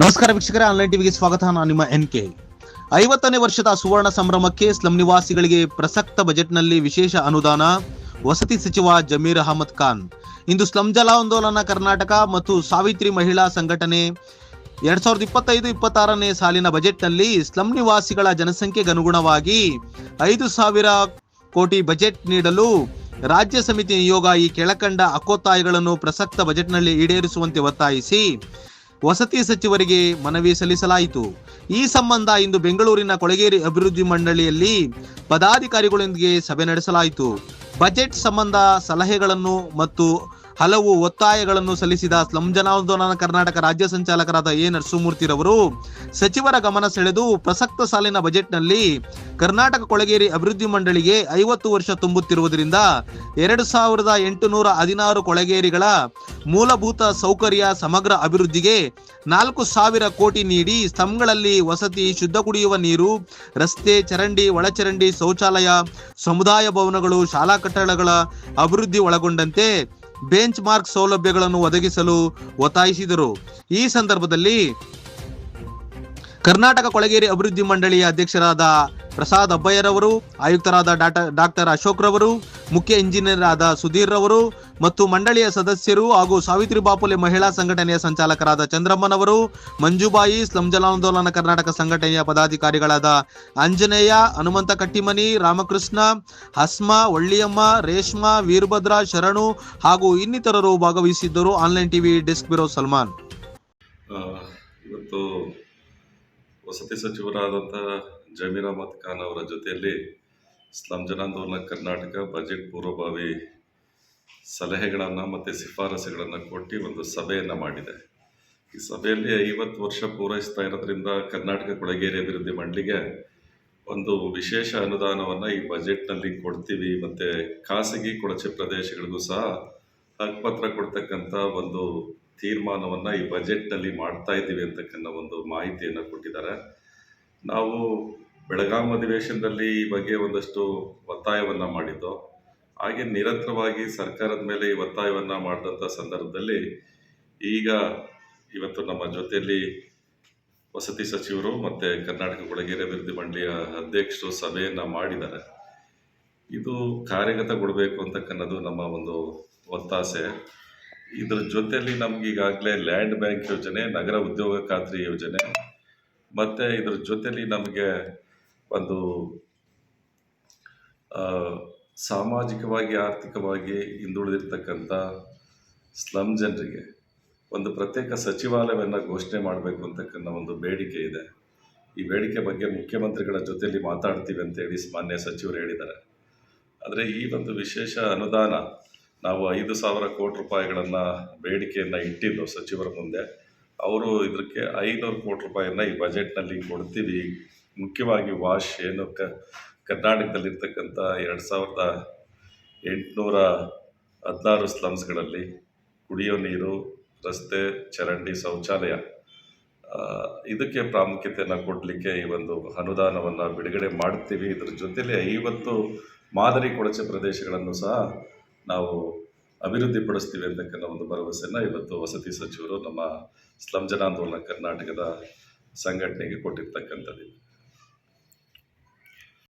ನಮಸ್ಕಾರ ವೀಕ್ಷಕರೇ ಆನ್ಲೈನ್ ಟಿವಿಗೆ ಸ್ವಾಗತ. ನಾನು ನಿಮ್ಮ ಎನ್ ಕೆ ಐವತ್ತನೇ ವರ್ಷದ ಸುವರ್ಣ ಸಂಭ್ರಮಕ್ಕೆ ಸ್ಲಂ ನಿವಾಸಿಗಳಿಗೆ ಪ್ರಸಕ್ತ ಬಜೆಟ್ನಲ್ಲಿ ವಿಶೇಷ ಅನುದಾನ, ವಸತಿ ಸಚಿವ ಜಮೀರ್ ಅಹಮದ್ ಖಾನ್. ಇಂದು ಸ್ಲಂ ಜಲಾಂದೋಲನ ಕರ್ನಾಟಕ ಮತ್ತು ಸಾವಿತ್ರಿ ಮಹಿಳಾ ಸಂಘಟನೆ ಎರಡ್ ಸಾವಿರದ ಇಪ್ಪತ್ತೈದು ಇಪ್ಪತ್ತಾರನೇ ಸಾಲಿನ ಬಜೆಟ್ನಲ್ಲಿ ಸ್ಲಂ ನಿವಾಸಿಗಳ ಜನಸಂಖ್ಯೆಗೆ ಅನುಗುಣವಾಗಿ ಐದು ಸಾವಿರ ಕೋಟಿ ಬಜೆಟ್ ನೀಡಲು ರಾಜ್ಯ ಸಮಿತಿ ನಿಯೋಗ ಈ ಕೆಳಕಂಡ ಅಕೋತ್ತಾಯಗಳನ್ನು ಪ್ರಸಕ್ತ ಬಜೆಟ್ನಲ್ಲಿ ಈಡೇರಿಸುವಂತೆ ಒತ್ತಾಯಿಸಿ ವಸತಿ ಸಚಿವರಿಗೆ ಮನವಿ ಸಲ್ಲಿಸಲಾಯಿತು. ಈ ಸಂಬಂಧ ಇಂದು ಬೆಂಗಳೂರಿನ ಕೊಳಗೇರಿ ಅಭಿವೃದ್ಧಿ ಮಂಡಳಿಯಲ್ಲಿ ಪದಾಧಿಕಾರಿಗಳೊಂದಿಗೆ ಸಭೆ ನಡೆಸಲಾಯಿತು. ಬಜೆಟ್ ಸಂಬಂಧ ಸಲಹೆಗಳನ್ನು ಮತ್ತು ಹಲವು ಒತ್ತಾಯಗಳನ್ನು ಸಲ್ಲಿಸಿದ ಸ್ಲಂ ಜನಾಂದೋಲನ ಕರ್ನಾಟಕ ರಾಜ್ಯ ಸಂಚಾಲಕರಾದ ಎ ನರಸಿಂಹಮೂರ್ತಿರವರು ಸಚಿವರ ಗಮನ ಸೆಳೆದು ಪ್ರಸಕ್ತ ಸಾಲಿನ ಬಜೆಟ್ನಲ್ಲಿ ಕರ್ನಾಟಕ ಕೊಳಗೇರಿ ಅಭಿವೃದ್ಧಿ ಮಂಡಳಿಗೆ ಐವತ್ತು ವರ್ಷ ತುಂಬುತ್ತಿರುವುದರಿಂದ ಎರಡು ಸಾವಿರದ ಎಂಟುನೂರ ಹದಿನಾರು ಕೊಳಗೇರಿಗಳ ಮೂಲಭೂತ ಸೌಕರ್ಯ ಸಮಗ್ರ ಅಭಿವೃದ್ಧಿಗೆ ನಾಲ್ಕು ಸಾವಿರ ಕೋಟಿ ನೀಡಿ ಸ್ತಂಭಗಳಲ್ಲಿ ವಸತಿ ಶುದ್ಧ ಕುಡಿಯುವ ನೀರು, ರಸ್ತೆ, ಚರಂಡಿ, ಒಳಚರಂಡಿ ಶೌಚಾಲಯ, ಸಮುದಾಯ ಭವನಗಳು, ಶಾಲಾ ಕಟ್ಟಡಗಳ ಅಭಿವೃದ್ಧಿ ಒಳಗೊಂಡಂತೆ ಬೆಂಚ್ ಮಾರ್ಕ್ ಸೌಲಭ್ಯಗಳನ್ನು ಒದಗಿಸಲು ಒತ್ತಾಯಿಸಿದರು. ಈ ಸಂದರ್ಭದಲ್ಲಿ ಕರ್ನಾಟಕ ಕೊಳಗೇರಿ ಅಭಿವೃದ್ಧಿ ಮಂಡಳಿಯ ಅಧ್ಯಕ್ಷರಾದ ಪ್ರಸಾದ್ ಅಬ್ಬಯ್ಯರವರು, ಆಯುಕ್ತರಾದ ಡಾಕ್ಟರ್ ಅಶೋಕ್ ರವರು ಮುಖ್ಯ ಇಂಜಿನಿಯರ್ ಆದ ಸುಧೀರ್ ರವರು ಮತ್ತು ಮಂಡಳಿಯ ಸದಸ್ಯರು ಹಾಗೂ ಸಾವಿತ್ರಿ ಬಾಪುಲೆ ಮಹಿಳಾ ಸಂಘಟನೆಯ ಸಂಚಾಲಕರಾದ ಚಂದ್ರಮ್ಮನವರು, ಮಂಜುಬಾಯಿ, ಸ್ಲಂ ಜಲಾಂದೋಲನ ಕರ್ನಾಟಕ ಸಂಘಟನೆಯ ಪದಾಧಿಕಾರಿಗಳಾದ ಆಂಜನೇಯ, ಹನುಮಂತ ಕಟ್ಟಿಮನಿ, ರಾಮಕೃಷ್ಣ, ಹಸ್ಮ, ಒಳ್ಳಿಯಮ್ಮ, ರೇಷ್ಮಾ, ವೀರಭದ್ರ, ಶರಣು ಹಾಗೂ ಇನ್ನಿತರರು ಭಾಗವಹಿಸಿದ್ದರು. Online TV desk bureau Salman. ಇವತ್ತು ವಸತಿ ಸಚಿವರಾದಂಥ ಜಮೀರ್ ಅಹಮದ್ ಖಾನ್ ಅವರ ಜೊತೆಯಲ್ಲಿ ಸ್ಲಂ ಜನಾಂದೋಲನ ಕರ್ನಾಟಕ ಬಜೆಟ್ ಪೂರ್ವಭಾವಿ ಸಲಹೆಗಳನ್ನು ಮತ್ತು ಶಿಫಾರಸುಗಳನ್ನು ಕೊಟ್ಟು ಒಂದು ಸಭೆಯನ್ನು ಮಾಡಿದೆ. ಈ ಸಭೆಯಲ್ಲಿ ಐವತ್ತು ವರ್ಷ ಪೂರೈಸ್ತಾ ಇರೋದ್ರಿಂದ ಕರ್ನಾಟಕ ಕೊಳಗೇರಿ ಅಭಿವೃದ್ಧಿ ಮಂಡಳಿಗೆ ಒಂದು ವಿಶೇಷ ಅನುದಾನವನ್ನು ಈ ಬಜೆಟ್ನಲ್ಲಿ ಕೊಡ್ತೀವಿ ಮತ್ತು ಖಾಸಗಿ ಕೊಳಚೆ ಪ್ರದೇಶಗಳಿಗೂ ಸಹ ಹಕ್ಪತ್ರ ಕೊಡ್ತಕ್ಕಂಥ ಒಂದು ತೀರ್ಮಾನವನ್ನು ಈ ಬಜೆಟ್ನಲ್ಲಿ ಮಾಡ್ತಾ ಇದ್ದೀವಿ ಅಂತಕ್ಕಂಥ ಒಂದು ಮಾಹಿತಿಯನ್ನು ಕೊಟ್ಟಿದ್ದಾರೆ. ನಾವು ಬೆಳಗಾಂ ಅಧಿವೇಶನದಲ್ಲಿ ಈ ಬಗ್ಗೆ ಒಂದಷ್ಟು ಒತ್ತಾಯವನ್ನು ಮಾಡಿದ್ದು, ಹಾಗೆ ನಿರಂತರವಾಗಿ ಸರ್ಕಾರದ ಮೇಲೆ ಈ ಒತ್ತಾಯವನ್ನು ಮಾಡಿದಂಥ ಸಂದರ್ಭದಲ್ಲಿ ಈಗ ಇವತ್ತು ನಮ್ಮ ಜೊತೆಯಲ್ಲಿ ವಸತಿ ಸಚಿವರು ಮತ್ತು ಕರ್ನಾಟಕ ಕೊಳಗೇರಿ ಅಭಿವೃದ್ಧಿ ಮಂಡಳಿಯ ಅಧ್ಯಕ್ಷರು ಸಭೆಯನ್ನು ಮಾಡಿದ್ದಾರೆ. ಇದು ಕಾರ್ಯಗತಗೊಳ್ಳಬೇಕು ಅಂತಕ್ಕನ್ನೋದು ನಮ್ಮ ಒಂದು ಒತ್ತಾಸೆ. ಇದರ ಜೊತೆಯಲ್ಲಿ ನಮ್ಗೆ ಈಗಾಗಲೇ ಲ್ಯಾಂಡ್ ಬ್ಯಾಂಕ್ ಯೋಜನೆ, ನಗರ ಉದ್ಯೋಗ ಖಾತ್ರಿ ಯೋಜನೆ, ಮತ್ತು ಇದರ ಜೊತೆಯಲ್ಲಿ ನಮಗೆ ಒಂದು ಸಾಮಾಜಿಕವಾಗಿ, ಆರ್ಥಿಕವಾಗಿ ಹಿಂದುಳಿದಿರ್ತಕ್ಕಂಥ ಸ್ಲಮ್ ಜನರಿಗೆ ಒಂದು ಪ್ರತ್ಯೇಕ ಸಚಿವಾಲಯವನ್ನು ಘೋಷಣೆ ಮಾಡಬೇಕು ಅಂತಕ್ಕಂಥ ಒಂದು ಬೇಡಿಕೆ ಇದೆ. ಈ ಬೇಡಿಕೆ ಬಗ್ಗೆ ಮುಖ್ಯಮಂತ್ರಿಗಳ ಜೊತೆಯಲ್ಲಿ ಮಾತಾಡ್ತೀವಿ ಅಂತೇಳಿ ಮಾನ್ಯ ಸಚಿವರು ಹೇಳಿದ್ದಾರೆ. ಆದರೆ ಈ ಒಂದು ವಿಶೇಷ ಅನುದಾನ ನಾವು ಐದು ಸಾವಿರ ಕೋಟಿ ರೂಪಾಯಿಗಳನ್ನು ಬೇಡಿಕೆಯನ್ನು ಇಟ್ಟಿದ್ದು ಸಚಿವರ ಮುಂದೆ. ಅವರು ಇದಕ್ಕೆ ಐನೂರು ಕೋಟಿ ರೂಪಾಯಿಯನ್ನು ಈ ಬಜೆಟ್ನಲ್ಲಿ ಕೊಡ್ತೀವಿ. ಮುಖ್ಯವಾಗಿ ವಾಶ್ ಏನು ಕ, ಕರ್ನಾಟಕದಲ್ಲಿರ್ತಕ್ಕಂಥ ಎರಡು ಸಾವಿರದ ಎಂಟುನೂರ ಹದಿನಾರು ಸ್ಲಮ್ಸ್ಗಳಲ್ಲಿ ಕುಡಿಯೋ ನೀರು, ರಸ್ತೆ, ಚರಂಡಿ ಶೌಚಾಲಯ ಇದಕ್ಕೆ ಪ್ರಾಮುಖ್ಯತೆಯನ್ನು ಕೊಡಲಿಕ್ಕೆ ಈ ಒಂದು ಅನುದಾನವನ್ನು ಬಿಡುಗಡೆ ಮಾಡ್ತೀವಿ. ಇದ್ರ ಜೊತೆಲಿ ಐವತ್ತು ಮಾದರಿ ಕೊಳಚೆ ಪ್ರದೇಶಗಳನ್ನು ಸಹ ನಾವು ಅಭಿವೃದ್ಧಿಪಡಿಸ್ತೀವಿ ಅಂತಕ್ಕಂಥ ಒಂದು ಭರವಸೆಯನ್ನು ಇವತ್ತು ವಸತಿ ಸಚಿವರು ನಮ್ಮ ಸ್ಲಂ ಜನಾಂದೋಲನ ಕರ್ನಾಟಕದ ಸಂಘಟನೆಗೆ ಕೊಟ್ಟಿರ್ತಕ್ಕಂಥದ್ದು.